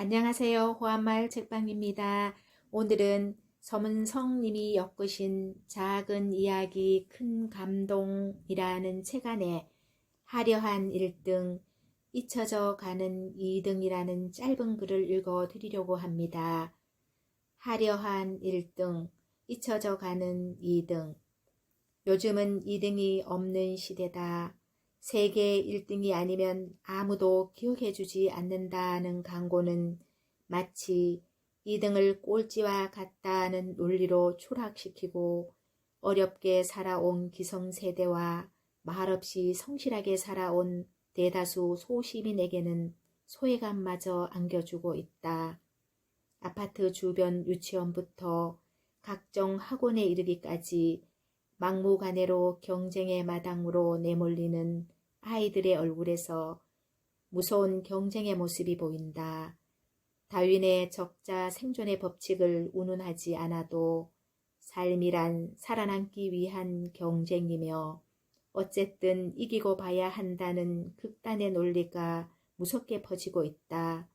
안녕하세요. 호암마을 책방입니다. 오늘은 서문성님이 엮으신 작은 이야기 큰 감동이라는 책 안에 화려한 1등, 잊혀져 가는 2등이라는 짧은 글을 읽어 드리려고 합니다. 화려한 1등, 잊혀져 가는 2등. 요즘은 2등이 없는 시대다. 세계 1등이 아니면 아무도 기억해주지 않는다는 광고는 마치 2등을 꼴찌와 같다는 논리로 추락시키고 어렵게 살아온 기성세대와 말없이 성실하게 살아온 대다수 소시민에게는 소외감마저 안겨주고 있다. 아파트 주변 유치원부터 각종 학원에 이르기까지 막무가내로 경쟁의 마당으로 내몰리는 아이들의 얼굴에서 무서운 경쟁의 모습이 보인다. 다윈의 적자 생존의 법칙을 운운하지 않아도 삶이란 살아남기 위한 경쟁이며 어쨌든 이기고 봐야 한다는 극단의 논리가 무섭게 퍼지고 있다.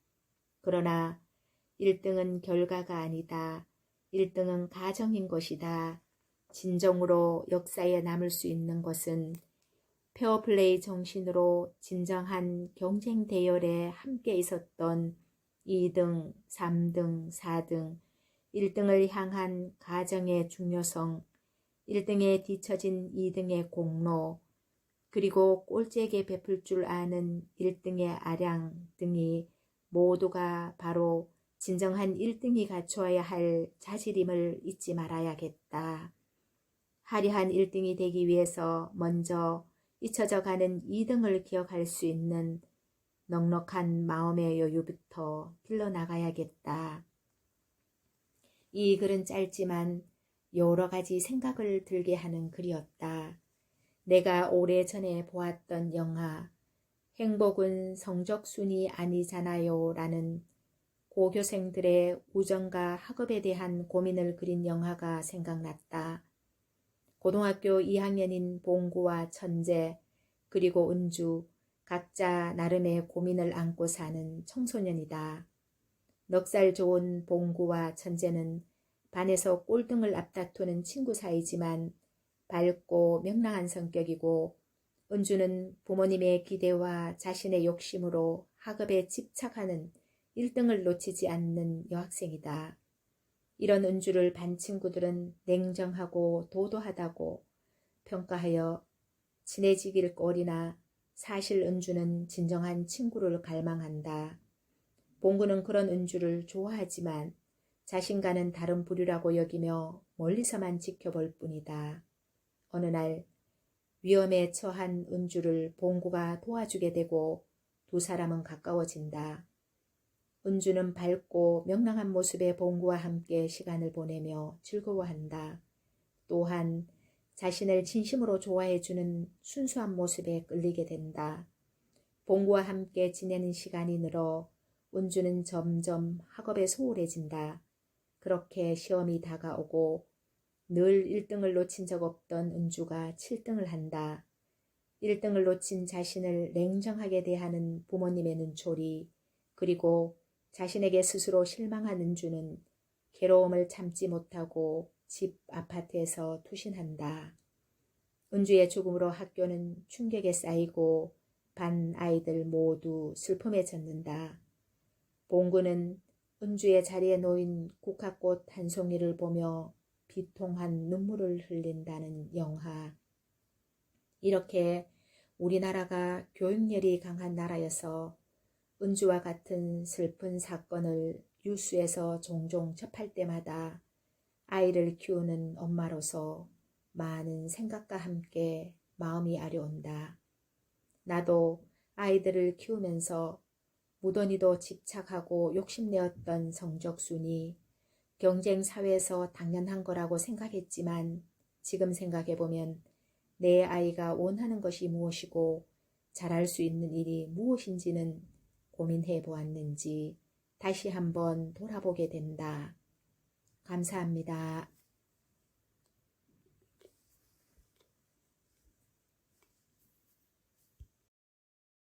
그러나 1등은 결과가 아니다. 1등은 가정인 것이다. 진정으로 역사에 남을 수 있는 것은 페어플레이 정신으로 진정한 경쟁 대열에 함께 있었던 2등, 3등, 4등, 1등을 향한 가정의 중요성, 1등에 뒤처진 2등의 공로, 그리고 꼴찌에게 베풀 줄 아는 1등의 아량 등이 모두가 바로 진정한 1등이 갖추어야 할 자질임을 잊지 말아야겠다. 화려한 1등이 되기 위해서 먼저 잊혀져 가는 2등을 기억할 수 있는 넉넉한 마음의 여유부터 길러나가야겠다. 이 글은 짧지만 여러 가지 생각을 들게 하는 글이었다. 내가 오래전에 보았던 영화 행복은 성적순이 아니잖아요 라는 고교생들의 우정과 학업에 대한 고민을 그린 영화가 생각났다. 고등학교 2학년인 봉구와 천재, 그리고 은주, 각자 나름의 고민을 안고 사는 청소년이다. 넉살 좋은 봉구와 천재는 반에서 꼴등을 앞다투는 친구 사이지만 밝고 명랑한 성격이고 은주는 부모님의 기대와 자신의 욕심으로 학업에 집착하는 1등을 놓치지 않는 여학생이다. 이런 은주를 반 친구들은 냉정하고 도도하다고 평가하여 친해지길 꼴이나 사실 은주는 진정한 친구를 갈망한다. 봉구는 그런 은주를 좋아하지만 자신과는 다른 부류라고 여기며 멀리서만 지켜볼 뿐이다. 어느 날 위험에 처한 은주를 봉구가 도와주게 되고 두 사람은 가까워진다. 은주는 밝고 명랑한 모습의 봉구와 함께 시간을 보내며 즐거워한다. 또한 자신을 진심으로 좋아해주는 순수한 모습에 끌리게 된다. 봉구와 함께 지내는 시간이 늘어 은주는 점점 학업에 소홀해진다. 그렇게 시험이 다가오고 늘 1등을 놓친 적 없던 은주가 7등을 한다. 1등을 놓친 자신을 냉정하게 대하는 부모님의 눈초리, 그리고 자신에게 스스로 실망한 은주는 괴로움을 참지 못하고 집 아파트에서 투신한다. 은주의 죽음으로 학교는 충격에 쌓이고 반 아이들 모두 슬픔에 젖는다. 봉구는 은주의 자리에 놓인 국화꽃 한 송이를 보며 비통한 눈물을 흘린다는 영화. 이렇게 우리나라가 교육열이 강한 나라여서 은주와 같은 슬픈 사건을 뉴스에서 종종 접할 때마다 아이를 키우는 엄마로서 많은 생각과 함께 마음이 아려온다. 나도 아이들을 키우면서 무던히도 집착하고 욕심내었던 성적순이 경쟁 사회에서 당연한 거라고 생각했지만 지금 생각해보면 내 아이가 원하는 것이 무엇이고 잘할 수 있는 일이 무엇인지는 고민해 보았는지 다시 한번 돌아보게 된다. 감사합니다.